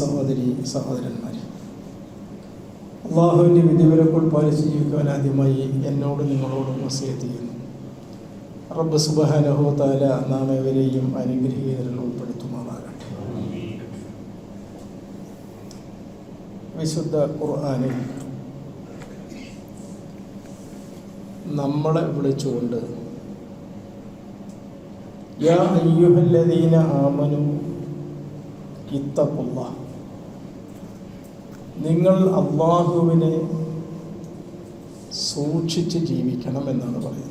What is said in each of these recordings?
സഹോദരി സഹോദരന്മാർ അള്ളാഹുവിന്റെ വിധിവിലക്കുൾ പാലിച്ച് ജീവിക്കുവാൻ ആദ്യമായി എന്നോടും നിങ്ങളോടും വസിയത്ത് ചെയ്യുന്നു. റബ്ബ് സുബഹാനഹോ താല നാം എവരെയും അനുഗ്രഹീതരിൽ ഉൾപ്പെടുത്തുമാറാകട്ടെ. വിശുദ്ധ ഖുർആാനിൽ നമ്മളെ വിളിച്ചുകൊണ്ട് യാ അയ്യുഹല്ലദീന ആമനു ഇത്തഖുള്ള നിങ്ങൾ അള്ളാഹുവിനെ സൂക്ഷിച്ച് ജീവിക്കണം എന്നാണ് പറയുന്നത്.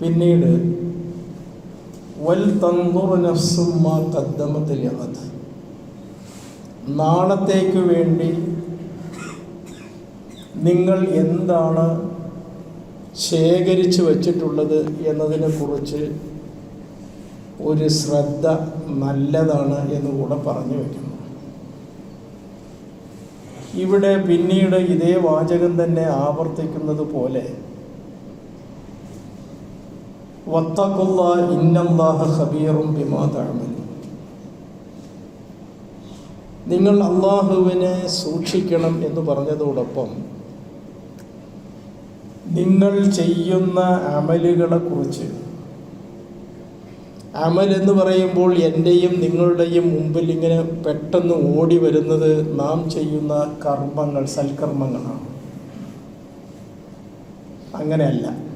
പിന്നീട് വൽ തന്തുർ ലഹദ് നാളത്തേക്ക് വേണ്ടി നിങ്ങൾ എന്താണ് ശേഖരിച്ചു വച്ചിട്ടുള്ളത് എന്നതിനെ കുറിച്ച് ഒരു ശ്രദ്ധ നല്ലതാണ് എന്ന് കൂടെ പറഞ്ഞു വയ്ക്കുന്നു ഇവിടെ പിന്നീട് ഇതേ വാചകം തന്നെ ആവർത്തിക്കുന്നത് പോലെ. നിങ്ങൾ അള്ളാഹുവിനെ സൂക്ഷിക്കണം എന്ന് പറഞ്ഞതോടൊപ്പം നിങ്ങൾ ചെയ്യുന്ന അമലുകളെ കുറിച്ച് അമൽ എന്ന് പറയുമ്പോൾ എന്റെയും നിങ്ങളുടെയും മുമ്പിൽ ഇങ്ങനെ പെട്ടെന്ന് ഓടി വരുന്നത് നാം ചെയ്യുന്ന കർമ്മങ്ങൾ സൽക്കർമ്മങ്ങളാണ്. അങ്ങനെയല്ല.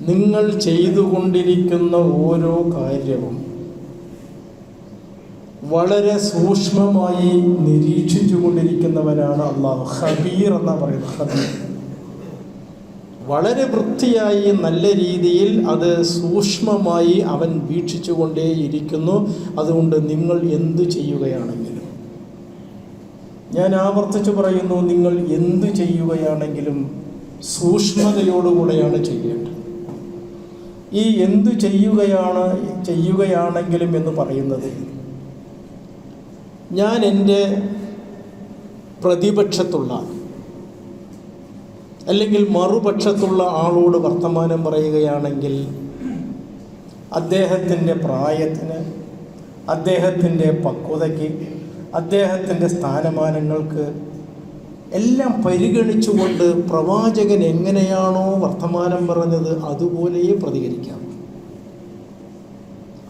നിങ്ങൾ ചെയ്തുകൊണ്ടിരിക്കുന്ന ഓരോ കാര്യവും വളരെ സൂക്ഷ്മമായി നിരീക്ഷിച്ചു കൊണ്ടിരിക്കുന്നവനാണ് അള്ളാഹു. ഹബീർ എന്നാ പറയുന്നത്. ഹബീർ വളരെ വൃത്തിയായി നല്ല രീതിയിൽ അത് സൂക്ഷ്മമായി അവൻ വീക്ഷിച്ചുകൊണ്ടേയിരിക്കുന്നു. അതുകൊണ്ട് നിങ്ങൾ എന്തു ചെയ്യുകയാണെങ്കിലും. ഞാൻ ആവർത്തിച്ചു പറയുന്നു നിങ്ങൾ എന്തു ചെയ്യുകയാണെങ്കിലും സൂക്ഷ്മതയോടുകൂടെയാണ് ചെയ്യേണ്ടത്. ഈ എന്തു ചെയ്യുകയാണ് ചെയ്യുകയാണെങ്കിലും എന്ന് പറയുന്നത് ഞാൻ എന്റെ പ്രതിപക്ഷത്തുള്ള അല്ലെങ്കിൽ മറുപക്ഷത്തുള്ള ആളോട് വർത്തമാനം പറയുകയാണെങ്കിൽ അദ്ദേഹത്തിന്റെ പ്രായത്തിന് അദ്ദേഹത്തിന്റെ പക്വതയ്ക്ക് അദ്ദേഹത്തിന്റെ സ്ഥാനമാനങ്ങൾക്ക് എല്ലാം പരിഗണിച്ചുകൊണ്ട് പ്രവാചകൻ എങ്ങനെയാണോ വർത്തമാനം പറഞ്ഞത് അതുപോലെയേ പ്രതികരിക്കാം.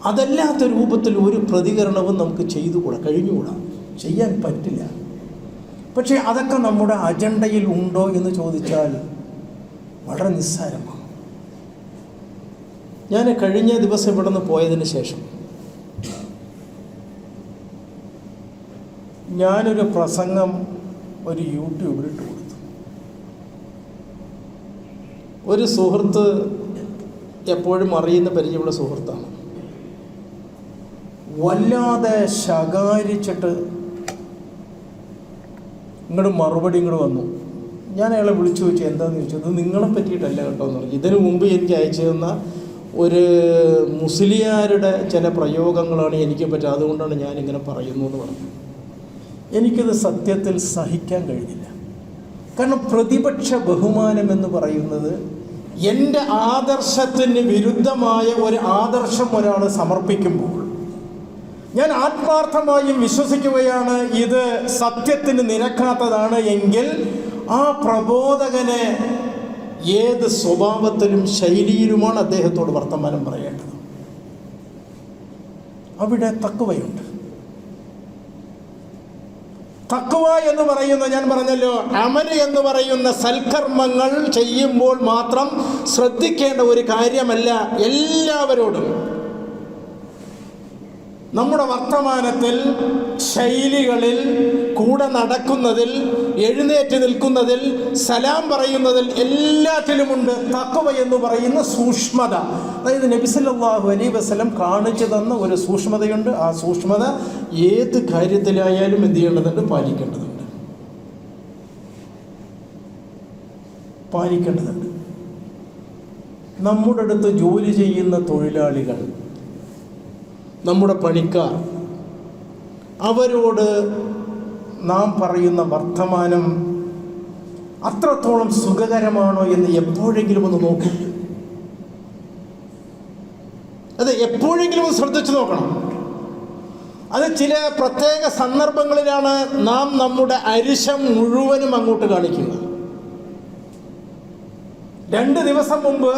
അതല്ലാത്ത രൂപത്തിൽ ഒരു പ്രതികരണവും നമുക്ക് ചെയ്തുകൂടാ കഴിഞ്ഞുകൂടാ ചെയ്യാൻ പറ്റില്ല. പക്ഷേ അതൊക്കെ നമ്മുടെ അജണ്ടയിൽ ഉണ്ടോ എന്ന് ചോദിച്ചാൽ വളരെ നിസ്സാരമാണ്. ഞാൻ കഴിഞ്ഞ ദിവസം ഇവിടെ നിന്ന് പോയതിന് ശേഷം ഞാനൊരു പ്രസംഗം ഒരു യൂട്യൂബിൽ ഇട്ട് കൊടുത്തു. ഒരു സുഹൃത്ത് എപ്പോഴും അറിയുന്ന പരിചയമുള്ള സുഹൃത്താണ്. വല്ലാതെ ശകാരിച്ചിട്ട് ഇങ്ങോട്ട് മറുപടി ഇങ്ങോട്ട് വന്നു. ഞാൻ അയാളെ വിളിച്ചു ചോദിച്ചു എന്താണെന്ന് ചോദിച്ചു? അത് നിങ്ങളെ പറ്റിയിട്ടല്ല കേട്ടോ എന്ന് പറഞ്ഞു. ഇതിനു മുമ്പ് എനിക്ക് അയച്ചു തന്ന ഒരു മുസ്ലിയാരുടെ ചില പ്രയോഗങ്ങളാണ് എനിക്ക് പറ്റുക അതുകൊണ്ടാണ് ഞാൻ ഇങ്ങനെ പറയുന്നു എന്ന് പറഞ്ഞു. എനിക്കത് സത്യത്തിൽ സഹിക്കാൻ കഴിഞ്ഞില്ല. കാരണം പ്രതിപക്ഷ ബഹുമാനം എന്ന് പറയുന്നത് എന്റെ ആദർശത്തിന് വിരുദ്ധമായ ഒരു ആദർശം ഒരാൾ സമർപ്പിക്കുമ്പോൾ ഞാൻ ആത്മാർത്ഥമായും വിശ്വസിക്കുകയാണ് ഇത് സത്യത്തിന് നിരക്കാത്തതാണ് എങ്കിൽ ആ പ്രബോധകനെ ഏത് സ്വഭാവത്തിലും ശൈലിയിലുമാണ് അദ്ദേഹത്തോട് വർത്തമാനം പറയേണ്ടത്? അവിടെ തക്കുവയുണ്ട് തക്കുവ എന്ന് പറയുന്ന ഞാൻ പറഞ്ഞല്ലോ അമൽ എന്ന് പറയുന്ന സൽക്കർമ്മങ്ങൾ ചെയ്യുമ്പോൾ മാത്രം ശ്രദ്ധിക്കേണ്ട ഒരു കാര്യമല്ല എല്ലാവരോടും. നമ്മുടെ വർത്തമാനത്തിൽ ശൈലികളിൽ കൂടെ നടക്കുന്നതിൽ എഴുന്നേറ്റ് നിൽക്കുന്നതിൽ സലാം പറയുന്നതിൽ എല്ലാറ്റിലുമുണ്ട്. തക്കവ എന്ന് പറയുന്ന സൂക്ഷ്മത. അതായത് നബിസല്ലാഹു അലൈ വസ്ലം കാണിച്ചു തന്ന ഒരു സൂക്ഷ്മതയുണ്ട്. ആ സൂക്ഷ്മത ഏത് കാര്യത്തിലായാലും എന്ത് ചെയ്യേണ്ടതുണ്ട്? പാലിക്കേണ്ടതുണ്ട്. പാലിക്കേണ്ടതുണ്ട്. നമ്മുടെ അടുത്ത് ജോലി ചെയ്യുന്ന തൊഴിലാളികൾ നമ്മുടെ പണിക്കാർ. അവരോട് നാം പറയുന്ന വർത്തമാനം അത്രത്തോളം സുഖകരമാണോ എന്ന് എപ്പോഴെങ്കിലും ഒന്ന് നോക്കും. അത് എപ്പോഴെങ്കിലും ഒന്ന് ശ്രദ്ധിച്ചു നോക്കണം. അത് ചില പ്രത്യേക സന്ദർഭങ്ങളിലാണ് നാം നമ്മുടെ അരിശം മുഴുവനും അങ്ങോട്ട് കാണിക്കുന്നത് രണ്ട് ദിവസം മുമ്പ്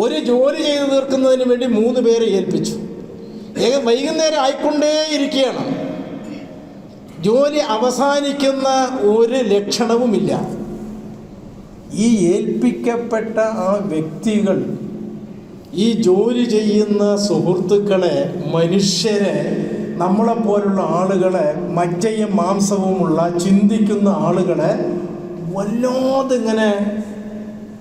ഒരു ജോലി ചെയ്തു തീർക്കുന്നതിന് വേണ്ടി മൂന്ന് പേരെ ഏൽപ്പിച്ചു. വൈകുന്നേരം ആയിക്കൊണ്ടേയിരിക്കുകയാണ്. ജോലി അവസാനിക്കുന്ന ഒരു ലക്ഷണവുമില്ല. ഈ ഏൽപ്പിക്കപ്പെട്ട ആ വ്യക്തികൾ ഈ ജോലി ചെയ്യുന്ന സുഹൃത്തുക്കളെ മനുഷ്യരെ നമ്മളെപ്പോലുള്ള ആളുകളെ മജ്ജയും മാംസവുമുള്ള ചിന്തിക്കുന്ന ആളുകളെ വല്ലാതെ ഇങ്ങനെ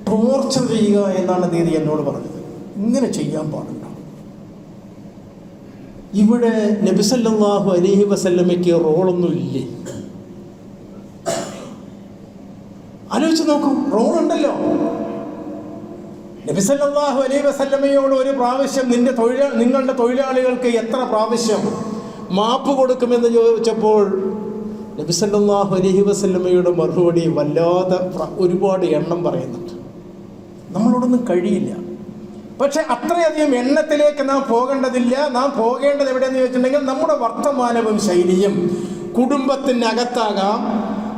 ടോർച്ചർ ചെയ്യുക എന്നാണ് നീതി എന്നോട് പറഞ്ഞത്. ഇങ്ങനെ ചെയ്യാൻ പാടില്ല. ഇവിടെ നബിസല്ലാഹു അലഹി വസല്ലമയ്ക്ക് റോളൊന്നും ഇല്ലേ? ആലോചിച്ച് നോക്കൂ റോളുണ്ടല്ലോ. നബിസല്ലാഹു അലൈഹി വസല്ലമയോട് ഒരു പ്രാവശ്യം നിന്റെ തൊഴിലാ നിങ്ങളുടെ തൊഴിലാളികൾക്ക് എത്ര പ്രാവശ്യം മാപ്പ് കൊടുക്കുമെന്ന് ചോദിച്ചപ്പോൾ നബിസല്ലാഹു അലഹി വസല്ലമയുടെ മറുപടി വല്ലാതെ ഒരുപാട് എണ്ണം പറയുന്നുണ്ട്. നമ്മളോടൊന്നും കഴിയില്ല. പക്ഷെ അത്രയധികം എണ്ണത്തിലേക്ക് നാം പോകേണ്ടതില്ല. നാം പോകേണ്ടത് എവിടെയെന്ന് ചോദിച്ചിട്ടുണ്ടെങ്കിൽ നമ്മുടെ വർത്തമാനവും ശൈലിയും കുടുംബത്തിനകത്താകാം.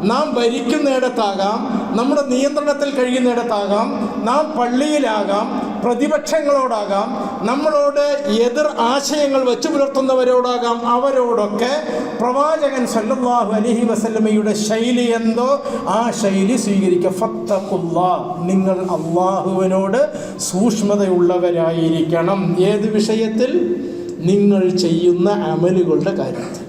നാം ഭരിക്കുന്നിടത്താകാം. നമ്മുടെ നിയന്ത്രണത്തിൽ കഴിയുന്നിടത്താകാം. നാം പള്ളിയിലാകാം. പ്രതിപക്ഷങ്ങളോടാകാം നമ്മളോട് എതിർ ആശയങ്ങൾ വെച്ചു പുലർത്തുന്നവരോടാകാം അവരോടൊക്കെ പ്രവാചകൻ സല്ലാഹു അലഹി വസല്ലമയുടെ ശൈലി എന്തോ? ആ ശൈലി സ്വീകരിക്കുക. നിങ്ങൾ അള്ളാഹുവിനോട് സൂക്ഷ്മതയുള്ളവരായിരിക്കണം. ഏത് വിഷയത്തിൽ? നിങ്ങൾ ചെയ്യുന്ന അമലുകളുടെ കാര്യത്തിൽ.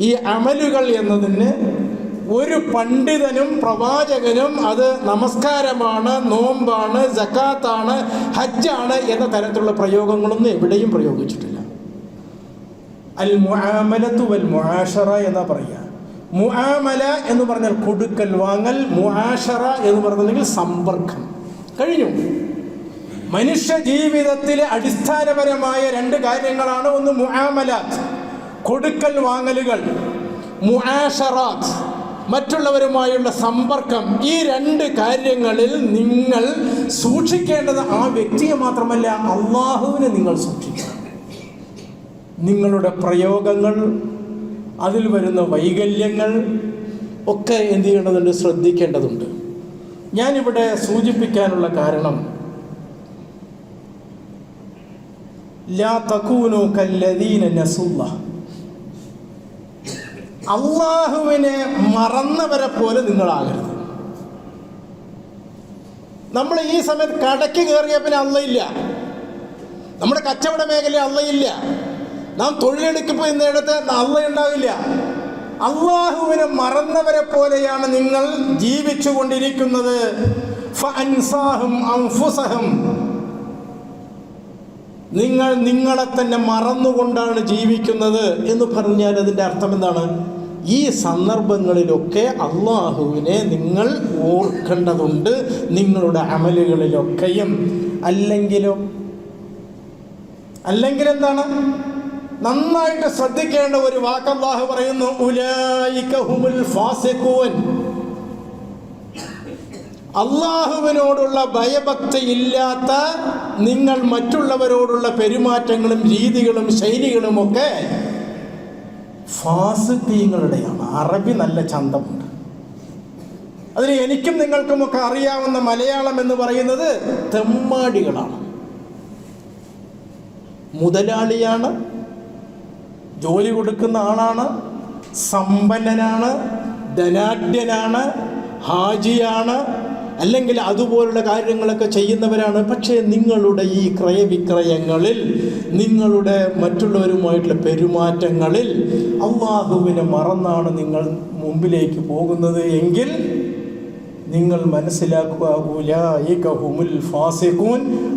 ഈ അമലുകൾ എന്നതിന് ഒരു പണ്ഡിതനും പ്രവാചകനും അത് നമസ്കാരമാണ് നോമ്പാണ് ജക്കാത്താണ് ഹജ്ജാണ് എന്ന തരത്തിലുള്ള പ്രയോഗങ്ങളൊന്നും എവിടെയും പ്രയോഗിച്ചിട്ടില്ല. അൽ മുആമലത്തു വൽ മുആഷറ എന്നാ പറയുക. മുആമല എന്ന് പറഞ്ഞാൽ കൊടുക്കൽ വാങ്ങൽ മുആഷറ എന്ന് പറഞ്ഞിട്ടുണ്ടെങ്കിൽ സമ്പർക്കം. കഴിഞ്ഞു. മനുഷ്യ ജീവിതത്തിലെ അടിസ്ഥാനപരമായ രണ്ട് കാര്യങ്ങളാണ്. ഒന്ന് മുആമലാത്ത് കൊടുക്കൽ വാങ്ങലുകൾ. മുആഷറാത്ത് മറ്റുള്ളവരുമായുള്ള സമ്പർക്കം ഈ രണ്ട് കാര്യങ്ങളിൽ നിങ്ങൾ സൂക്ഷിക്കേണ്ടത് ആ വ്യക്തിയെ മാത്രമല്ല അള്ളാഹുവിനെ നിങ്ങൾ സൂക്ഷിക്കണം. നിങ്ങളുടെ പ്രയോഗങ്ങൾ അതിൽ വരുന്ന വൈകല്യങ്ങൾ ഒക്കെ എന്ത് ചെയ്യേണ്ടതുണ്ട്? ശ്രദ്ധിക്കേണ്ടതുണ്ട്. ഞാനിവിടെ സൂചിപ്പിക്കാനുള്ള കാരണം ലാ തക്കൂനോ കല്ലദീന നസുല്ല. അള്ളാഹുവിനെ മറന്നവരെ പോലെ നിങ്ങളാകരുത്. നമ്മൾ ഈ സമയത്ത് കടയ്ക്ക് കയറിയ പിന്നെ അള്ളയില്ല. നമ്മുടെ കച്ചവട മേഖല അള്ളയില്ല. നാം തൊഴിലെടുക്കുമ്പോൾ ഇന്നിടത്ത് അള്ളയുണ്ടാവില്ല. അള്ളാഹുവിനെ മറന്നവരെ പോലെയാണ് നിങ്ങൾ ജീവിച്ചു കൊണ്ടിരിക്കുന്നത്. നിങ്ങൾ നിങ്ങളെ തന്നെ മറന്നുകൊണ്ടാണ് ജീവിക്കുന്നത് എന്ന് പറഞ്ഞാൽ അതിന്റെ അർത്ഥം എന്താണ്? ഈ സന്ദർഭങ്ങളിലൊക്കെ അള്ളാഹുവിനെ നിങ്ങൾ ഓർക്കേണ്ടതുണ്ട് നിങ്ങളുടെ അമലുകളിലൊക്കെയും. അല്ലെങ്കിലോ അല്ലെങ്കിൽ എന്താണ് നന്നായിട്ട് ശ്രദ്ധിക്കേണ്ട ഒരു വാക്ക് അള്ളാഹു പറയുന്നു അള്ളാഹുവിനോടുള്ള ഭയഭക്തി ഇല്ലാത്ത നിങ്ങൾ മറ്റുള്ളവരോടുള്ള പെരുമാറ്റങ്ങളും രീതികളും ശൈലികളുമൊക്കെ ഫാസിഖീങ്ങളുടെയാണ് അറബി നല്ല ചന്തമുണ്ട്. അതിന് എനിക്കും നിങ്ങൾക്കുമൊക്കെ അറിയാവുന്ന മലയാളം എന്ന് പറയുന്നത് തെമ്മാടികളാണ്. മുതലാളിയാണ് ജോലി കൊടുക്കുന്ന ആളാണ് സമ്പന്നനാണ് ധനാഢ്യനാണ് ഹാജിയാണ് അല്ലെങ്കിൽ അതുപോലുള്ള കാര്യങ്ങളൊക്കെ ചെയ്യുന്നവരാണ്. പക്ഷേ നിങ്ങളുടെ ഈ ക്രയവിക്രയങ്ങളിൽ നിങ്ങളുടെ മറ്റുള്ളവരുമായിട്ടുള്ള പെരുമാറ്റങ്ങളിൽ അള്ളാഹുവിനെ മറന്നാണ് നിങ്ങൾ മുമ്പിലേക്ക് പോകുന്നത് എങ്കിൽ നിങ്ങൾ മനസ്സിലാക്കുക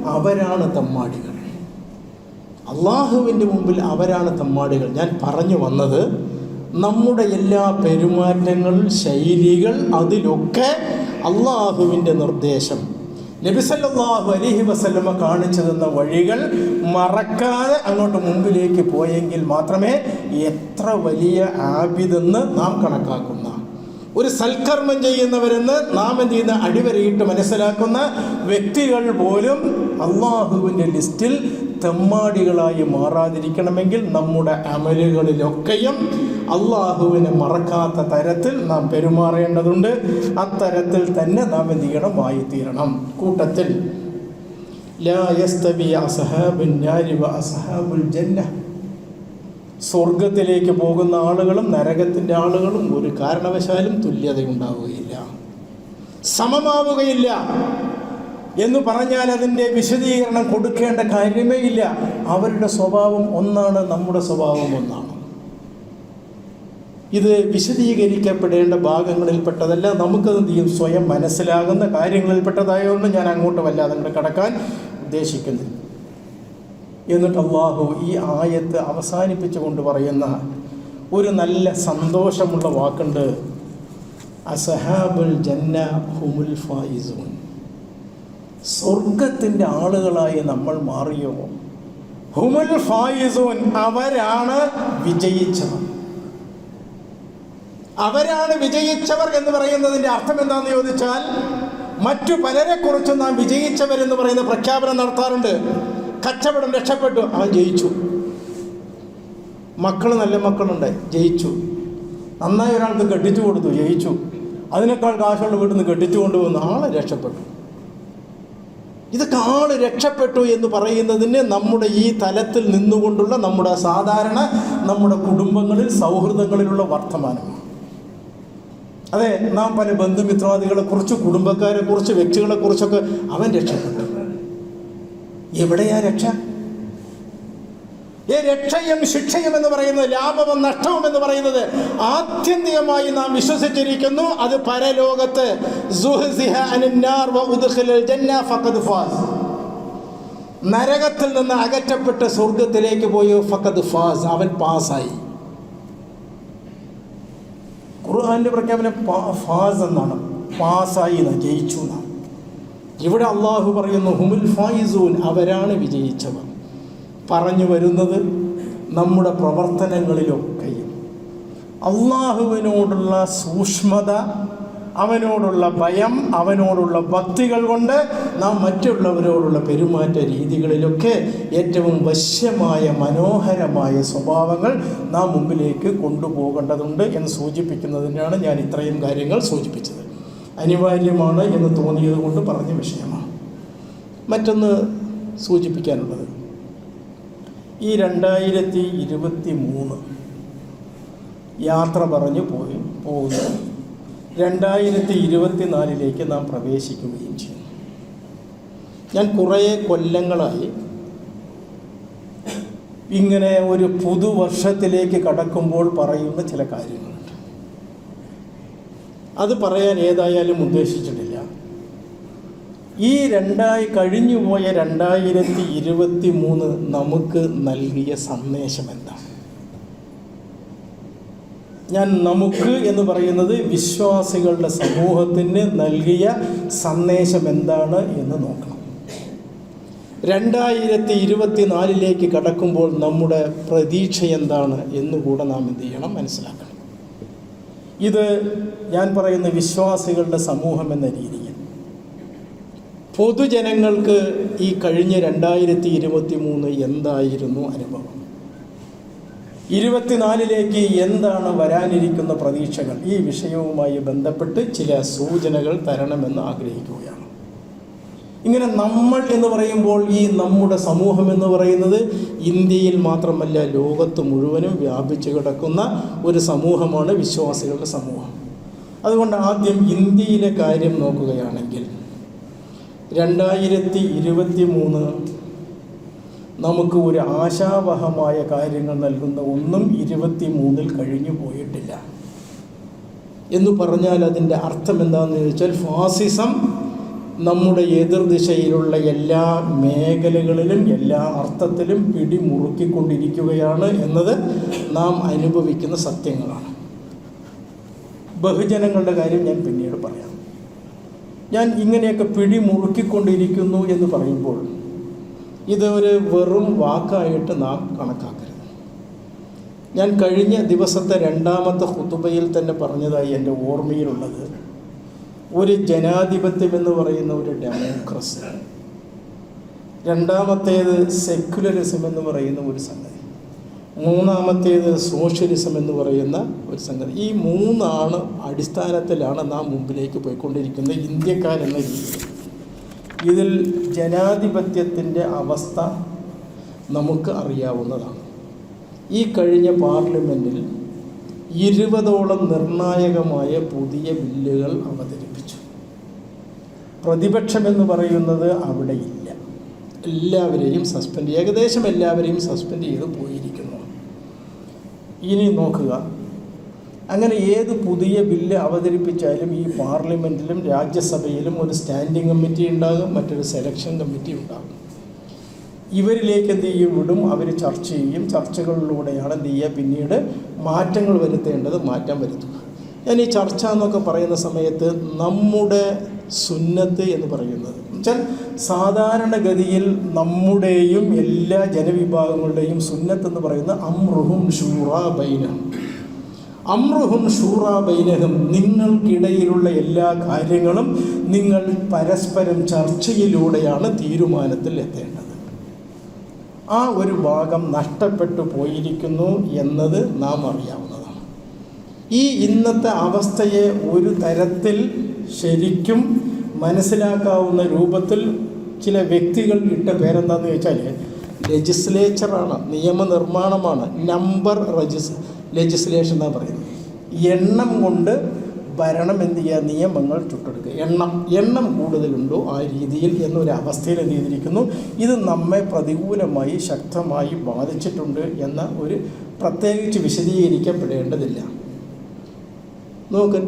അവരാണ് തമ്മാടികൾ. അള്ളാഹുവിന്റെ മുമ്പിൽ അവരാണ് തമ്മാടികൾ. ഞാൻ പറഞ്ഞു വന്നത് നമ്മുടെ എല്ലാ പെരുമാറ്റങ്ങൾ ശൈലികൾ അതിലൊക്കെ അള്ളാഹുവിന്റെ നിർദ്ദേശം. നബിസല്ലാഹു അലഹി വസല്ലമ കാണിച്ചു തന്ന വഴികൾ മറക്കാതെ അങ്ങോട്ട് മുമ്പിലേക്ക് പോയെങ്കിൽ മാത്രമേ എത്ര വലിയ ആബിതെന്ന് നാം കണക്കാക്കുന്ന ഒരു സൽക്കർമ്മം ചെയ്യുന്നവരെന്ന് നാം എന്ത് ചെയ്യുന്ന അടിവരയിട്ട് മനസ്സിലാക്കുന്ന വ്യക്തികൾ പോലും അള്ളാഹുവിന്റെ ലിസ്റ്റിൽ തെമ്മാടികളായി മാറാതിരിക്കണമെങ്കിൽ നമ്മുടെ അമലുകളിലൊക്കെയും അള്ളാഹുവിനെ മറക്കാത്ത തരത്തിൽ നാം പെരുമാറേണ്ടതുണ്ട്. അത്തരത്തിൽ തന്നെ നാം എന്ത് ചെയ്യണം? വായിത്തീരണം. കൂട്ടത്തിൽ സ്വർഗത്തിലേക്ക് പോകുന്ന ആളുകളും നരകത്തിന്റെ ആളുകളും ഒരു കാരണവശാലും തുല്യതയുണ്ടാവുകയില്ല. സമമാവുകയില്ല. എന്ന് പറഞ്ഞാൽ അതിന്റെ വിശദീകരണം കൊടുക്കേണ്ട കാര്യമേ ഇല്ല. അവരുടെ സ്വഭാവം ഒന്നാണ് നമ്മുടെ സ്വഭാവം ഒന്നാണ്. ഇത് വിശദീകരിക്കപ്പെടേണ്ട ഭാഗങ്ങളിൽപ്പെട്ടതല്ല. നമുക്കത് ചെയ്യും? സ്വയം മനസ്സിലാകുന്ന കാര്യങ്ങളിൽപ്പെട്ടതായതുകൊണ്ട് ഞാൻ അങ്ങോട്ട് വല്ലാതെ അങ്ങോട്ട് കടക്കാൻ ഉദ്ദേശിക്കുന്നു എന്നിട്ട് അള്ളാഹു ഈ ആയത്ത് അവസാനിപ്പിച്ചുകൊണ്ട് പറയുന്ന ഒരു നല്ല സന്തോഷമുള്ള വാക്കുണ്ട്. അസഹാബുൽ ജന്ന ഹുമുൽ ഫായിസൂൻ. സ്വർഗത്തിന്റെ ആളുകളായി നമ്മൾ മാറിയോ? ഹുമൽ ഫായിസൂൻ അവരാണ് വിജയിച്ചവർ. അവരാണ് വിജയിച്ചവർ എന്ന് പറയുന്നതിന്റെ അർത്ഥം എന്താണെന്ന് ചോദിച്ചാൽ മറ്റു പലരെക്കുറിച്ചും നാം വിജയിച്ചവരെന്ന് പറയുന്ന പ്രഖ്യാപനം നടത്താറുണ്ട്. കച്ചവടം രക്ഷപ്പെട്ടു അവൻ ജയിച്ചു. മക്കൾ നല്ല മക്കളുണ്ട് ജയിച്ചു. നന്നായി ഒരാൾക്ക് കെട്ടിച്ചു കൊടുത്തു ജയിച്ചു. അതിനേക്കാൾ കാശുള്ള വീട്ടിൽ നിന്ന് കെട്ടിച്ചു കൊണ്ടുവന്നു ആളെ രക്ഷപ്പെട്ടു. ഇതൊക്കെ ആൾ രക്ഷപ്പെട്ടു എന്ന് പറയുന്നതിന് നമ്മുടെ ഈ തലത്തിൽ നിന്നുകൊണ്ടുള്ള നമ്മുടെ സാധാരണ നമ്മുടെ കുടുംബങ്ങളിൽ സൗഹൃദങ്ങളിലുള്ള വർത്തമാനമാണ് അതെ നാം പല ബന്ധുമിത്രാദികളെ കുറിച്ച് കുടുംബക്കാരെ കുറിച്ച് വ്യക്തികളെ കുറിച്ചൊക്കെ അവൻ രക്ഷപ്പെട്ടു. എവിടെയാ രക്ഷ? രക്ഷയും ശിക്ഷയും എന്ന് പറയുന്നത് ലാഭവും നഷ്ടവും എന്ന് പറയുന്നത് ആത്യന്തികമായി നാം വിശ്വസിച്ചിരിക്കുന്നു. അത് പരലോകത്ത്. നരകത്തിൽ നിന്ന് അകറ്റപ്പെട്ട് സ്വർഗത്തിലേക്ക് പോയി ഫക്കത് ഫാസ്. അവൻ പാസ്സായി ഖുർആാന്റെ പ്രഖ്യാപനം ഫാസ് എന്നാണ്. പാസ്സായി എന്ന് ജയിച്ചു എന്നാണ്. ഇവിടെ അള്ളാഹു പറയുന്നു ഹുമുൽ ഫായിസൂൻ. അവരാണ് വിജയിച്ചവർ. പറഞ്ഞു വരുന്നത് നമ്മുടെ പ്രവർത്തനങ്ങളിലൊക്കെയും അള്ളാഹുവിനോടുള്ള സൂക്ഷ്മത അവനോടുള്ള ഭയം അവനോടുള്ള ഭക്തികൾ കൊണ്ട് നാം മറ്റുള്ളവരോടുള്ള പെരുമാറ്റ രീതികളിലൊക്കെ ഏറ്റവും വശ്യമായ മനോഹരമായ സ്വഭാവങ്ങൾ നാം മുമ്പിലേക്ക് കൊണ്ടുപോകേണ്ടതുണ്ട് എന്ന് സൂചിപ്പിക്കുന്നതിനാണ് ഞാൻ ഇത്രയും കാര്യങ്ങൾ സൂചിപ്പിച്ചത്. അനിവാര്യമാണ് എന്ന് തോന്നിയത് കൊണ്ട് പറഞ്ഞ വിഷയമാണ്. മറ്റൊന്ന് സൂചിപ്പിക്കാനുള്ളത്. ഈ രണ്ടായിരത്തി ഇരുപത്തി മൂന്ന് യാത്ര പറഞ്ഞു പോയി പോകുന്നു. രണ്ടായിരത്തി ഇരുപത്തി നാലിലേക്ക് നാം പ്രവേശിക്കുകയും ചെയ്യും ഞാൻ കുറേ കൊല്ലങ്ങളായി ഇങ്ങനെ ഒരു പുതുവർഷത്തിലേക്ക് കടക്കുമ്പോൾ പറയുന്ന ചില കാര്യങ്ങളുണ്ട്. അത് പറയാൻ ഏതായാലും ഉദ്ദേശിച്ചിട്ടില്ല. ഈ രണ്ടായി കഴിഞ്ഞുപോയ രണ്ടായിരത്തി ഇരുപത്തി മൂന്ന് നമുക്ക് നൽകിയ സന്ദേശം എന്താണ് ഞാൻ നമുക്ക് എന്ന് പറയുന്നത് വിശ്വാസികളുടെ സമൂഹത്തിന് നൽകിയ സന്ദേശം എന്താണ് എന്ന് നോക്കണം. രണ്ടായിരത്തി ഇരുപത്തി നാലിലേക്ക് കടക്കുമ്പോൾ നമ്മുടെ പ്രതീക്ഷ എന്താണ് എന്നുകൂടെ നാം എന്ത് ചെയ്യണം മനസ്സിലാക്കണം. ഇത് ഞാൻ പറയുന്ന വിശ്വാസികളുടെ സമൂഹം എന്ന രീതിയിൽ. പൊതുജനങ്ങൾക്ക് ഈ കഴിഞ്ഞ രണ്ടായിരത്തി ഇരുപത്തി മൂന്ന് എന്തായിരുന്നു അനുഭവം? ഇരുപത്തിനാലിലേക്ക് എന്താണ് വരാനിരിക്കുന്ന പ്രതീക്ഷകൾ? ഈ വിഷയവുമായി ബന്ധപ്പെട്ട് ചില സൂചനകൾ തരണമെന്ന് ആഗ്രഹിക്കുകയാണ്. ഇങ്ങനെ നമ്മൾ എന്ന് പറയുമ്പോൾ ഈ നമ്മുടെ സമൂഹം എന്ന് പറയുന്നത് ഇന്ത്യയിൽ മാത്രമല്ല ലോകത്ത് മുഴുവനും വ്യാപിച്ചു കിടക്കുന്ന ഒരു സമൂഹമാണ് വിശ്വാസികളുടെ സമൂഹം. അതുകൊണ്ട് ആദ്യം ഇന്ത്യയിലെ കാര്യം നോക്കുകയാണെങ്കിൽ രണ്ടായിരത്തി ഇരുപത്തി മൂന്ന് നമുക്ക് ഒരു ആശാവഹമായ കാര്യങ്ങൾ നൽകുന്ന ഒന്നും ഇരുപത്തി മൂന്നിൽ കഴിഞ്ഞു പോയിട്ടില്ല. എന്ന് പറഞ്ഞാൽ അതിന്റെ അർത്ഥം എന്താണെന്ന് ചോദിച്ചാൽ ഫാസിസം നമ്മുടെ എതിർദിശയിലുള്ള എല്ലാ മേഖലകളിലും എല്ലാ അർത്ഥത്തിലും പിടിമുറുക്കിക്കൊണ്ടിരിക്കുകയാണ് എന്നത് നാം അനുഭവിക്കുന്ന സത്യങ്ങളാണ്. ബഹുജനങ്ങളുടെ കാര്യം ഞാൻ പിന്നീട് പറയാം. ഞാൻ ഇങ്ങനെയൊക്കെ പിടിമുറുക്കിക്കൊണ്ടിരിക്കുന്നു എന്ന് പറയുമ്പോൾ ഇത് ഒരു വെറും വാക്കായിട്ട് നാം കണക്കാക്കരുത്. ഞാൻ കഴിഞ്ഞ ദിവസത്തെ രണ്ടാമത്തെ ഹുതുബയിൽ തന്നെ പറഞ്ഞതായി എന്റെ ഓർമ്മയിലുള്ളത്. ഒരു ജനാധിപത്യം എന്ന് പറയുന്ന ഒരു ഡെമോക്രസി രണ്ടാമത്തേത് സെക്യുലറിസം എന്ന് പറയുന്ന ഒരു സംഗതി. മൂന്നാമത്തേത് സോഷ്യലിസം എന്ന് പറയുന്ന ഒരു സംഗതി. ഈ മൂന്നാണ് അടിസ്ഥാനത്തിലാണ് നാം മുമ്പിലേക്ക് പോയിക്കൊണ്ടിരിക്കുന്നത് ഇന്ത്യക്കാരെന്ന രീതിയിൽ. ഇതിൽ ജനാധിപത്യത്തിന്റെ അവസ്ഥ നമുക്ക് അറിയാവുന്നതാണ്. ഈ കഴിഞ്ഞ പാർലമെന്റിൽ ഇരുപതോളം നിർണായകമായ പുതിയ ബില്ലുകൾ അവതരിപ്പിച്ചു. പ്രതിപക്ഷമെന്ന് പറയുന്നത് അവിടെ ഇല്ല. എല്ലാവരെയും സസ്പെൻഡ് ഏകദേശം എല്ലാവരെയും സസ്പെൻഡ് ചെയ്ത് പോയിരിക്കുന്നു. ഇനി നോക്കുക. അങ്ങനെ ഏത് പുതിയ ബില്ല് അവതരിപ്പിച്ചാലും ഈ പാർലമെന്റിലും രാജ്യസഭയിലും ഒരു സ്റ്റാൻഡിംഗ് കമ്മിറ്റി ഉണ്ടാകും മറ്റൊരു സെലക്ഷൻ കമ്മിറ്റി ഉണ്ടാകും. ഇവരിലേക്ക് എന്ത് ചെയ്യും? വിടും. അവർ ചർച്ച ചെയ്യും. ചർച്ചകളിലൂടെയാണ് എന്ത് ചെയ്യുക? പിന്നീട് മാറ്റങ്ങൾ വരുത്തേണ്ടത് മാറ്റം വരുത്തുക. ഞാൻ ഈ ചർച്ച എന്നൊക്കെ പറയുന്ന സമയത്ത് നമ്മുടെ സുന്നത്ത് എന്ന് പറയുന്നത് എന്നുവെച്ചാൽ സാധാരണഗതിയിൽ നമ്മുടെയും എല്ലാ ജനവിഭാഗങ്ങളുടെയും സുന്നത്ത് എന്ന് പറയുന്ന അമ്രുഹും ഷൂറ ബൈനഹും. അമ്രുഹും ഷൂറ ബൈനഹും നിങ്ങൾക്കിടയിലുള്ള എല്ലാ കാര്യങ്ങളും നിങ്ങൾ പരസ്പരം ചർച്ചയിലൂടെയാണ് തീരുമാനത്തിൽ എത്തേണ്ടത്. ആ ഒരു ഭാഗം നഷ്ടപ്പെട്ടു പോയിരിക്കുന്നു എന്നത് നാം അറിയാവുന്നതാണ്. ഈ ഇന്നത്തെ അവസ്ഥയെ ഒരു തരത്തിൽ ശരിക്കും മനസ്സിലാക്കാവുന്ന രൂപത്തിൽ ചില വ്യക്തികൾ ഇട്ട പേരെന്താണെന്ന് ചോദിച്ചാൽ ലെജിസ്ലേച്ചറാണ് നിയമനിർമ്മാണമാണ് നമ്പർ റജിസ് ലെജിസ്ലേഷൻ എന്നാണ് പറയുന്നത്. എണ്ണം കൊണ്ട് ഭരണം എന്ത് ചെയ്യുക നിയമങ്ങൾ ചുട്ടെടുക്കുക. എണ്ണം എണ്ണം കൂടുതലുണ്ടോ ആ രീതിയിൽ എന്നൊരു അവസ്ഥയിൽ എന്ത് ചെയ്തിരിക്കുന്നു? ഇത് നമ്മെ പ്രതികൂലമായി ശക്തമായി ബാധിച്ചിട്ടുണ്ട് എന്ന ഒരു പ്രത്യേകിച്ച് വിശദീകരിക്കപ്പെടേണ്ടതില്ല. നോക്ക്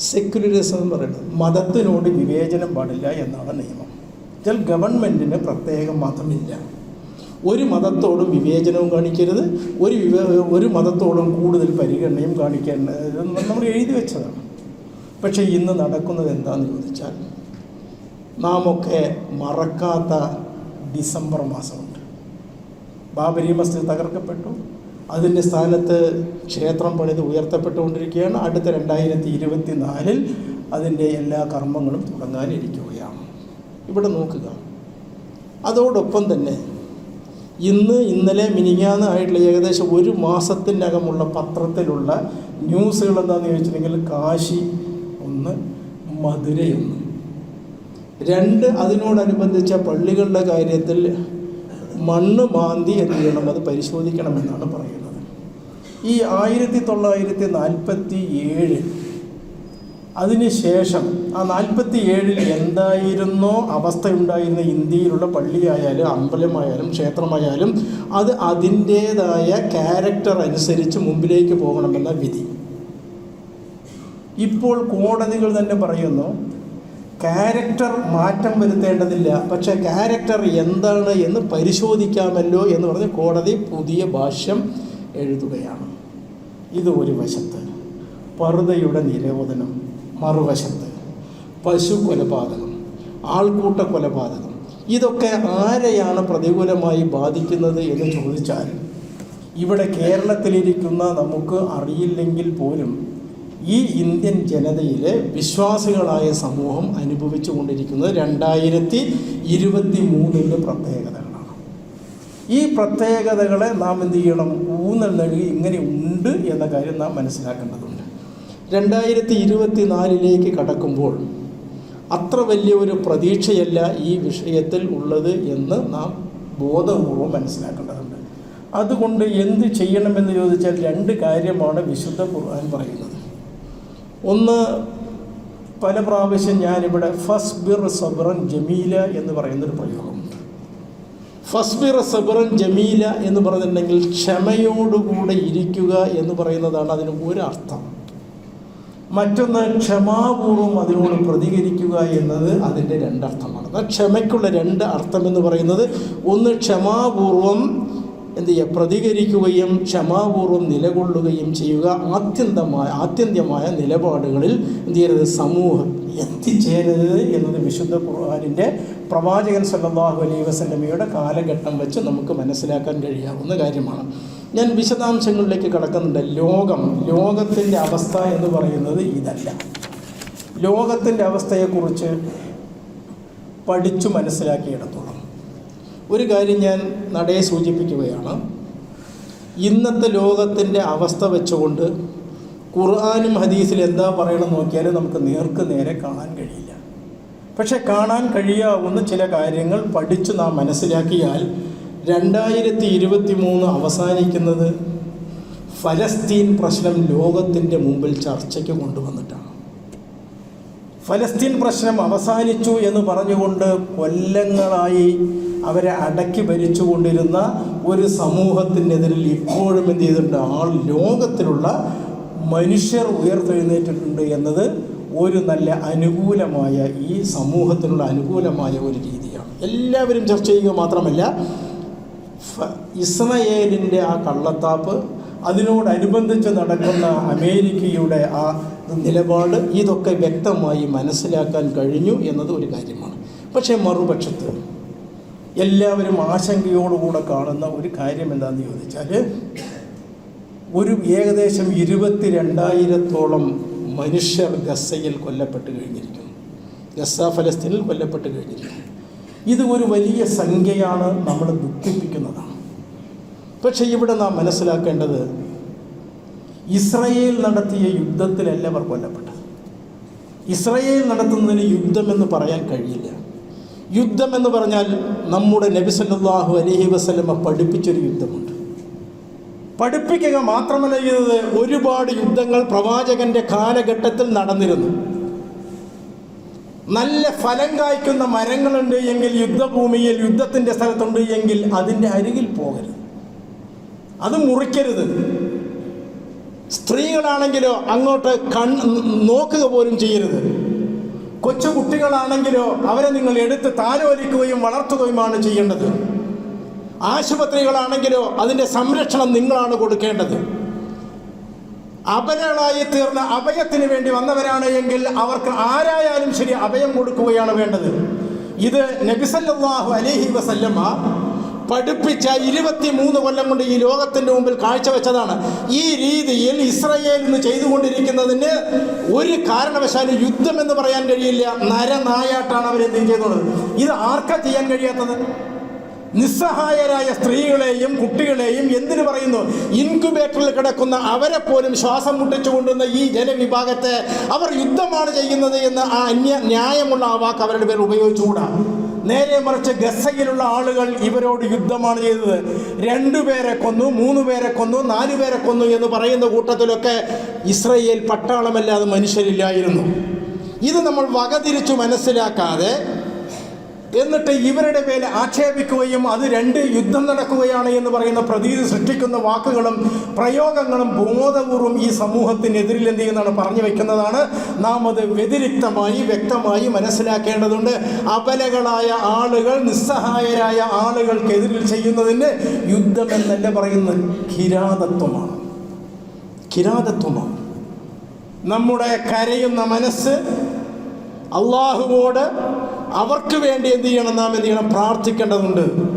സെക്യുലറിസം എന്ന് പറയുന്നത് മതത്തിനോട് വിവേചനം പാടില്ല എന്നാണ് നിയമം. എന്നാൽ ഗവൺമെന്റിന് പ്രത്യേകം മതമില്ല. ഒരു മതത്തോടും വിവേചനവും കാണിക്കരുത്. ഒരു വിവേ ഒരു മതത്തോടും കൂടുതൽ പരിഗണനയും കാണിക്കേണ്ടത് നമ്മൾ എഴുതി വെച്ചതാണ്. പക്ഷേ ഇന്ന് നടക്കുന്നത് എന്താണെന്ന് ചോദിച്ചാൽ നാം ഒക്കെ മറക്കാത്ത ഡിസംബർ മാസമുണ്ട്. ബാബരി മസ്ജിദ് തകർക്കപ്പെട്ടു. അതിന്റെ സ്ഥാനത്ത് ക്ഷേത്രം പണിത് ഉയർത്തപ്പെട്ടുകൊണ്ടിരിക്കുകയാണ്. അടുത്ത രണ്ടായിരത്തി ഇരുപത്തി നാലിൽ അതിന്റെ എല്ലാ കർമ്മങ്ങളും തുടങ്ങാനിരിക്കുകയാണ്. ഇവിടെ നോക്കുക. അതോടൊപ്പം തന്നെ ഇന്ന് ഇന്നലെ മിനിങ്ങാന്ന് ആയിട്ടുള്ള ഏകദേശം ഒരു മാസത്തിനകമുള്ള പത്രത്തിലുള്ള ന്യൂസുകൾ എന്താണെന്ന് ചോദിച്ചിട്ടുണ്ടെങ്കിൽ കാശി ഒന്ന് മധുരയൊന്ന്. രണ്ട് അതിനോടനുബന്ധിച്ച പള്ളികളുടെ കാര്യത്തിൽ മണ്ണ് മാന്തി എന്ത് ചെയ്യണം? അത് പരിശോധിക്കണമെന്നാണ് പറയുന്നത്. ഈ ആയിരത്തി തൊള്ളായിരത്തി നാൽപ്പത്തി ഏഴ് അതിനുശേഷം ആ നാൽപ്പത്തി ഏഴിൽ എന്തായിരുന്നോ അവസ്ഥയുണ്ടായിരുന്ന ഇന്ത്യയിലുള്ള പള്ളിയായാലും അമ്പലമായാലും ക്ഷേത്രമായാലും അത് അതിന്റേതായ ക്യാരക്ടർ അനുസരിച്ച് മുമ്പിലേക്ക് പോകണമെന്ന വിധി. ഇപ്പോൾ കോടതികൾ തന്നെ പറയുന്നു ക്യാരക്ടർ മാറ്റം വരുത്തേണ്ടതില്ല. പക്ഷേ ക്യാരക്ടർ എന്താണ് എന്ന് പരിശോധിക്കാമല്ലോ എന്ന് പറഞ്ഞ് കോടതി പുതിയ ഭാഷ്യം എഴുതുകയാണ്. ഇത് ഒരു വശത്ത് പറുതയുടെ നിരോധനം മറുവശത്ത് പശു കൊലപാതകം ആൾക്കൂട്ട കൊലപാതകം ഇതൊക്കെ ആരെയാണ് പ്രതികൂലമായി ബാധിക്കുന്നത് എന്ന് ചോദിച്ചാൽ ഇവിടെ കേരളത്തിലിരിക്കുന്ന നമുക്ക് അറിയില്ലെങ്കിൽ പോലും ഈ ഇന്ത്യൻ ജനതയിലെ വിശ്വാസികളായ സമൂഹം അനുഭവിച്ചു കൊണ്ടിരിക്കുന്നത് രണ്ടായിരത്തി ഇരുപത്തി മൂന്നിന്റെ പ്രത്യേകതകളാണ്. ഈ പ്രത്യേകതകളെ നാം എന്ത് ചെയ്യണം? ഊന്നൽ നൽകി ഇങ്ങനെ ഉണ്ട് എന്ന കാര്യം നാം മനസ്സിലാക്കേണ്ടതുണ്ട്. രണ്ടായിരത്തി ഇരുപത്തി നാലിലേക്ക് കടക്കുമ്പോൾ അത്ര വലിയ ഒരു പ്രതീക്ഷയല്ല ഈ വിഷയത്തിൽ ഉള്ളത് എന്ന് നാം ബോധപൂർവം മനസ്സിലാക്കേണ്ടതുണ്ട്. അതുകൊണ്ട് എന്ത് ചെയ്യണമെന്ന് ചോദിച്ചാൽ രണ്ട് കാര്യമാണ് വിശുദ്ധ ഖുർആൻ പറയുന്നത്. ഒന്ന് പല പ്രാവശ്യം ഞാനിവിടെ ഫസ്ബിർ സബറൻ ജമീല എന്ന് പറയുന്നൊരു പ്രയോഗമുണ്ട് ഫസ്ബിർ സബറൻ ജമീല എന്ന് പറഞ്ഞിട്ടുണ്ടെങ്കിൽ ക്ഷമയോടുകൂടെ ഇരിക്കുക എന്ന് പറയുന്നതാണ് അതിന് ഒരർത്ഥം. മറ്റൊന്ന് ക്ഷമാപൂർവം അതിനോട് പ്രതികരിക്കുക എന്നത് അതിന്റെ രണ്ടർത്ഥമാണ്. ക്ഷമയ്ക്കുള്ള രണ്ട് അർത്ഥം എന്ന് പറയുന്നത് ഒന്ന് ക്ഷമാപൂർവം എന്ത് ചെയ്യുക? പ്രതികരിക്കുകയും ക്ഷമാപൂർവം നിലകൊള്ളുകയും ചെയ്യുക. ആത്യന്തമായ ആത്യന്തമായ നിലപാടുകളിൽ എന്ത് ചെയ്യരുത്? സമൂഹം എത്തിച്ചേരരുത് എന്നത് വിശുദ്ധ ഖുർആാനിന്റെ പ്രവാചകൻ സല്ലാഹു അലൈ വസല്ലമയുടെ കാലഘട്ടം വെച്ച് നമുക്ക് മനസ്സിലാക്കാൻ കഴിയാവുന്ന കാര്യമാണ്. ഞാൻ വിശദാംശങ്ങളിലേക്ക് കടക്കുന്നുണ്ട്. ലോകം ലോകത്തിന്റെ അവസ്ഥ എന്ന് പറയുന്നത് ഇതല്ല. ലോകത്തിന്റെ അവസ്ഥയെക്കുറിച്ച് പഠിച്ചു മനസ്സിലാക്കിയിടത്തോളം. ഒരു കാര്യം ഞാൻ നടയെ സൂചിപ്പിക്കുകയാണ്. ഇന്നത്തെ ലോകത്തിന്റെ അവസ്ഥ വെച്ചുകൊണ്ട് ഖുർആാനും ഹദീസിൽ എന്താ പറയണമെന്ന് നോക്കിയാലും നമുക്ക് നേർക്ക് നേരെ കാണാൻ കഴിയില്ല. പക്ഷെ കാണാൻ കഴിയാവുന്ന ചില കാര്യങ്ങൾ പഠിച്ച് നാം മനസ്സിലാക്കിയാൽ രണ്ടായിരത്തി ഇരുപത്തി മൂന്ന് അവസാനിക്കുന്നത് ഫലസ്തീൻ പ്രശ്നം ലോകത്തിന്റെ മുമ്പിൽ ചർച്ചയ്ക്ക് കൊണ്ടുവന്നിട്ടാണ്. ഫലസ്തീൻ പ്രശ്നം അവസാനിച്ചു എന്ന് പറഞ്ഞുകൊണ്ട് കൊല്ലങ്ങളായി അവരെ അടക്കി ഭരിച്ചുകൊണ്ടിരുന്ന ഒരു സമൂഹത്തിനെതിരിൽ ഇപ്പോഴും എന്ത് ചെയ്തിട്ടുണ്ട്? ആൾ ലോകത്തിലുള്ള മനുഷ്യർ ഉയർത്തെഴുന്നേറ്റിട്ടുണ്ട് എന്നത് ഒരു നല്ല അനുകൂലമായ ഈ സമൂഹത്തിനുള്ള അനുകൂലമായ ഒരു രീതിയാണ്. എല്ലാവരും ചർച്ച ചെയ്യുക മാത്രമല്ല ഇസ്രയേലിന്റെ ആ കള്ളത്താപ്പ് അതിനോടനുബന്ധിച്ച് നടക്കുന്ന അമേരിക്കയുടെ ആ നിലപാട് ഇതൊക്കെ വ്യക്തമായി മനസ്സിലാക്കാൻ കഴിഞ്ഞു എന്നത് ഒരു കാര്യമാണ്. പക്ഷേ മറുപക്ഷത്ത് എല്ലാവരും ആശങ്കയോടുകൂടെ കാണുന്ന ഒരു കാര്യം എന്താണെന്ന് ചോദിച്ചാൽ ഒരു ഏകദേശം ഇരുപത്തി രണ്ടായിരത്തോളം മനുഷ്യർ ഗസയിൽ കൊല്ലപ്പെട്ട് കഴിഞ്ഞിരിക്കുന്നു. ഗസ ഫലസ്തീനിൽ കൊല്ലപ്പെട്ട് കഴിഞ്ഞിരിക്കുന്നു. ഇത് ഒരു വലിയ സംഖ്യയാണ് നമ്മൾ ദുഃഖിപ്പിക്കുന്നതാണ്. പക്ഷേ ഇവിടെ നാം മനസ്സിലാക്കേണ്ടത് ഇസ്രയേൽ നടത്തിയ യുദ്ധത്തിലല്ല അവർ കൊല്ലപ്പെട്ടത്. ഇസ്രയേൽ നടത്തുന്നതിന് യുദ്ധമെന്ന് പറയാൻ കഴിയില്ല. യുദ്ധം എന്ന് പറഞ്ഞാൽ നമ്മുടെ നബിസല്ലാഹു അലഹി വസല്ലമ പഠിപ്പിച്ചൊരു യുദ്ധമുണ്ട്. പഠിപ്പിക്കുക മാത്രമല്ല ചെയ്തത് ഒരുപാട് യുദ്ധങ്ങൾ പ്രവാചകന്റെ കാലഘട്ടത്തിൽ നടന്നിരുന്നു. നല്ല ഫലം കായ്ക്കുന്ന മരങ്ങളുണ്ട് എങ്കിൽ യുദ്ധഭൂമിയിൽ യുദ്ധത്തിന്റെ സ്ഥലത്തുണ്ട് എങ്കിൽ അതിന്റെ അരികിൽ പോകരുത്. അത് മുറിക്കരുത്. സ്ത്രീകളാണെങ്കിലോ അങ്ങോട്ട് കൺ നോക്കുക പോലും ചെയ്യരുത്. കൊച്ചു കുട്ടികളാണെങ്കിലോ അവരെ നിങ്ങൾ എടുത്ത് താലോലിക്കുകയും വളർത്തുകയുമാണ് ചെയ്യേണ്ടത്. ആശുപത്രികളാണെങ്കിലോ അതിന്റെ സംരക്ഷണം നിങ്ങളാണ് കൊടുക്കേണ്ടത്. അപരകളായി തീർന്ന അഭയത്തിന് വേണ്ടി വന്നവരാണ് എങ്കിൽ അവർക്ക് ആരായാലും ശരി അഭയം കൊടുക്കുകയാണ് വേണ്ടത്. ഇത് നബിസല്ലാഹു അലൈഹി വസല്ലമ്മ പഠിപ്പിച്ച ഇരുപത്തി മൂന്ന് കൊല്ലം കൊണ്ട് ഈ ലോകത്തിന്റെ മുമ്പിൽ കാഴ്ചവെച്ചതാണ്. ഈ രീതിയിൽ ഇസ്രയേൽ ഇന്ന് ചെയ്തുകൊണ്ടിരിക്കുന്നതിന് ഒരു കാരണവശാലും യുദ്ധം എന്ന് പറയാൻ കഴിയില്ല. നരനായാട്ടാണ് അവരെന്ത് ചെയ്യുന്നത് ഇത് ആർക്ക ചെയ്യാൻ കഴിയാത്തത്? നിസ്സഹായരായ സ്ത്രീകളെയും കുട്ടികളെയും എന്തിനു പറയുന്നു? ഇൻക്യുബേറ്ററിൽ കിടക്കുന്ന അവരെ പോലും ശ്വാസം മുട്ടിച്ചു കൊണ്ടുവന്ന ഈ ജനവിഭാഗത്തെ അവർ യുദ്ധമാണ് ചെയ്യുന്നത് എന്ന് ആ അന്യ ന്യായമുള്ള ആ വാക്ക് അവരുടെ പേർ ഉപയോഗിച്ചുകൂടാ? നേരെ മറിച്ച് ഗസയിലുള്ള ആളുകൾ ഇവരോട് യുദ്ധമാണ് ചെയ്തത്. രണ്ടു പേരെ കൊന്നു മൂന്ന് പേരെ കൊന്നു നാലു പേരെ കൊന്നു എന്ന് പറയുന്ന കൂട്ടത്തിലൊക്കെ ഇസ്രയേൽ പട്ടാളമല്ലാതെ മനുഷ്യരില്ലായിരുന്നു. ഇത് നമ്മൾ വകതിരിച്ചു മനസ്സിലാക്കാതെ എന്നിട്ട് ഇവരുടെ മേലെ ആക്ഷേപിക്കുകയും അത് രണ്ട് യുദ്ധം നടക്കുകയാണ് എന്ന് പറയുന്ന പ്രതീതി സൃഷ്ടിക്കുന്ന വാക്കുകളും പ്രയോഗങ്ങളും ബോധപൂർവം ഈ സമൂഹത്തിനെതിരിൽ എന്ത് ചെയ്യുന്നതാണ് പറഞ്ഞു വെക്കുന്നതാണ്. നാം അത് വ്യതിരിക്തമായി വ്യക്തമായി മനസ്സിലാക്കേണ്ടതുണ്ട്. അപലകളായ ആളുകൾ നിസ്സഹായരായ ആളുകൾക്കെതിരിൽ ചെയ്യുന്നതിന് യുദ്ധം എന്നല്ല പറയുന്നത്? കിരാതത്വമാണ്. കിരാതത്വമാണ്. നമ്മുടെ കരയുന്ന മനസ്സ് അള്ളാഹുവോട് അവർക്ക് വേണ്ടി എന്ത് ചെയ്യണം? നാം എന്ത് ചെയ്യണം? പ്രാർത്ഥിക്കേണ്ടതുണ്ട്.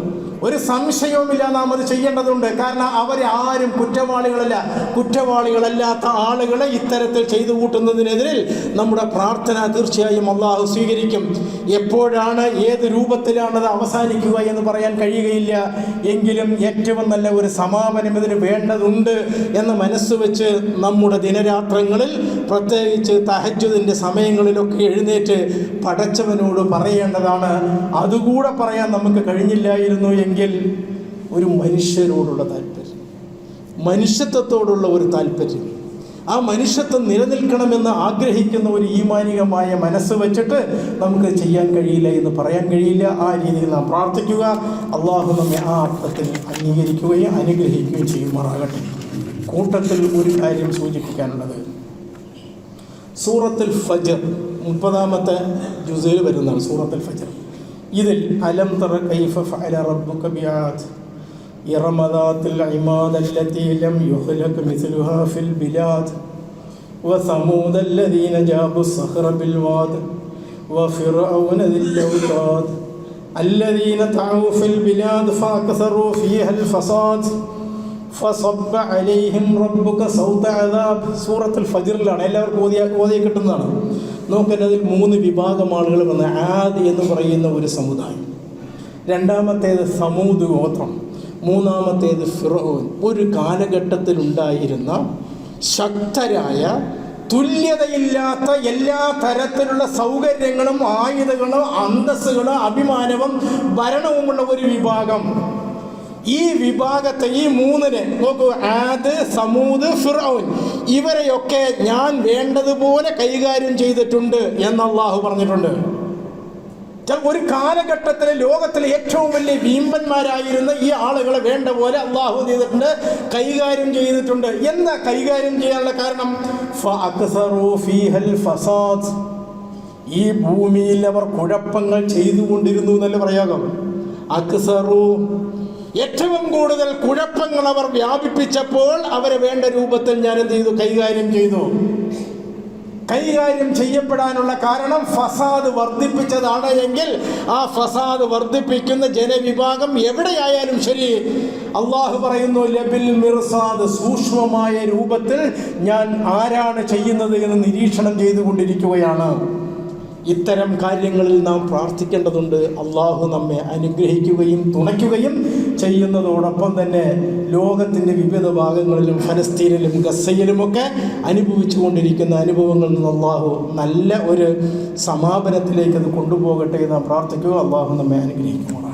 ഒരു സംശയവുമില്ല നാം അത് ചെയ്യേണ്ടതുണ്ട്. കാരണം അവർ ആരും കുറ്റവാളികളല്ല. കുറ്റവാളികളല്ലാത്ത ആളുകളെ ഇത്തരത്തിൽ ചെയ്തു കൂട്ടുന്നതിനെതിരിൽ നമ്മുടെ പ്രാർത്ഥന തീർച്ചയായും അള്ളാഹു സ്വീകരിക്കും. എപ്പോഴാണ് ഏത് രൂപത്തിലാണത് അവസാനിക്കുക എന്ന് പറയാൻ കഴിയുകയില്ല. എങ്കിലും ഏറ്റവും നല്ല ഒരു സമാപനം ഇതിന് വേണ്ടതുണ്ട് എന്ന് മനസ്സ് വെച്ച് നമ്മുടെ ദിനരാത്രങ്ങളിൽ പ്രത്യേകിച്ച് തഹജുദിന്റെ സമയങ്ങളിലൊക്കെ എഴുന്നേറ്റ് പടച്ചവനോട് പറയേണ്ടതാണ്. അതുകൂടെ പറയാൻ നമുക്ക് കഴിഞ്ഞില്ലായിരുന്നു എങ്കിൽ ഒരു മനുഷ്യരോടുള്ള താല്പര്യം. മനുഷ്യത്വത്തോടുള്ള ഒരു താല്പര്യം. ആ മനുഷ്യത്വം നിലനിൽക്കണമെന്ന് ആഗ്രഹിക്കുന്ന ഒരു ഈമാനികമായ മനസ്സ് വെച്ചിട്ട് നമുക്ക് ചെയ്യാൻ കഴിയില്ല എന്ന് പറയാൻ കഴിയില്ല. ആ രീതിയിൽ നാം പ്രാർത്ഥിക്കുക. അള്ളാഹു നമ്മെ ആ അർത്ഥത്തിൽ അംഗീകരിക്കുകയും അനുഗ്രഹിക്കുകയും ചെയ്യുമാറാകട്ടെ. കൂട്ടത്തിൽ ഒരു കാര്യം സൂചിപ്പിക്കാനുള്ളത്. സൂറത്തുൽ ഫജർ മുപ്പതാമത്തെ ജുസയിൽ വരുന്നതാണ്. സൂറത്തുൽ ഫജർ. ഇതിൽ അലം തറ കൈഫ ഫഅല റബ്ബുക ബിആദ് ഇറമ ذات العماد التي لم يخلق مثلها في البلاد وثمود الذين جابوا الصخر بالواد وفرعون ذي الأوتاد الذين طغوا في البلاد فأكثروا فيها الفساد ഫസബ്ബ അലൈഹിം റബ്ബുക സൗത അദാബ് സൂറത്തുൽ ഫജ്റിലാണ് എല്ലാവർക്കും ഓതിയ ഓതിയ കിട്ടുന്നതാണ് നോക്കാൻ അതിൽ മൂന്ന് വിഭാഗം ആളുകൾ വന്ന് ആദ് എന്ന് പറയുന്ന ഒരു സമുദായം. രണ്ടാമത്തേത് സമൂത് ഗോത്രം മൂന്നാമത്തേത് ഫിറോൻ. ഒരു കാലഘട്ടത്തിലുണ്ടായിരുന്ന ശക്തരായ തുല്യതയില്ലാത്ത എല്ലാ തരത്തിലുള്ള സൗകര്യങ്ങളും ആയുധങ്ങളും അന്തസ്സുകളും അഭിമാനവും ഭരണവുമുള്ള ഒരു വിഭാഗം. ഈ വിഭാഗത്തെ ഈ മൂന്നിനെ നോക്കൂ ആദ് സമൂദ് ഫിറൌൻ ഇവരെയൊക്കെ ഞാൻ വേണ്ടതുപോലെ കൈകാര്യം ചെയ്തിട്ടുണ്ട് എന്ന് അള്ളാഹു പറഞ്ഞിട്ടുണ്ട് ഒരു കാലഘട്ടത്തിൽ ലോകത്തിലെ ഏറ്റവും വലിയ വീമ്പന്മാരായിരുന്ന ഈ ആളുകളെ വേണ്ട പോലെ അള്ളാഹു ചെയ്തിട്ടുണ്ട്? കൈകാര്യം ചെയ്തിട്ടുണ്ട്. എന്താ കൈകാര്യം ചെയ്യാനുള്ള കാരണം. ഈ ഭൂമിയിൽ അവർ കുഴപ്പങ്ങൾ ചെയ്തുകൊണ്ടിരുന്നു എന്നല്ല പ്രയോഗം. അക്സറു ഏറ്റവും കൂടുതൽ കുഴപ്പങ്ങൾ അവർ വ്യാപിപ്പിച്ചപ്പോൾ അവരെ വേണ്ട രൂപത്തിൽ ഞാൻ എന്ത് ചെയ്തു? കൈകാര്യം ചെയ്തു. കൈകാര്യം ചെയ്യപ്പെടാനുള്ള കാരണം ഫസാദ് വർദ്ധിപ്പിച്ചതാണ് എങ്കിൽ ആ ഫസാദ് വർദ്ധിപ്പിക്കുന്ന ജനവിഭാഗം എവിടെയായാലും ശരി. അള്ളാഹു പറയുന്നു ലബിൽ മിർസാദ് സൂക്ഷ്മമായ രൂപത്തിൽ ഞാൻ ആരാണ് ചെയ്യുന്നത് എന്ന് നിരീക്ഷണം ചെയ്തുകൊണ്ടിരിക്കുകയാണ്. ഇത്തരം കാര്യങ്ങളിൽ നാം പ്രാർത്ഥിക്കേണ്ടതുണ്ട്. അള്ളാഹു നമ്മെ അനുഗ്രഹിക്കുകയും തുണയ്ക്കുകയും ചെയ്യുന്നതോടൊപ്പം തന്നെ ലോകത്തിന്റെ വിവിധ ഭാഗങ്ങളിലും ഫലസ്തീനിലും ഗസയിലുമൊക്കെ അനുഭവിച്ചു കൊണ്ടിരിക്കുന്ന അനുഭവങ്ങളിൽ നിന്ന് അള്ളാഹു നല്ല ഒരു സമാപനത്തിലേക്ക് അത് കൊണ്ടുപോകട്ടെ എന്ന് പ്രാർത്ഥിക്കുക. അള്ളാഹു നമ്മെ അനുഗ്രഹിക്കുമാണ്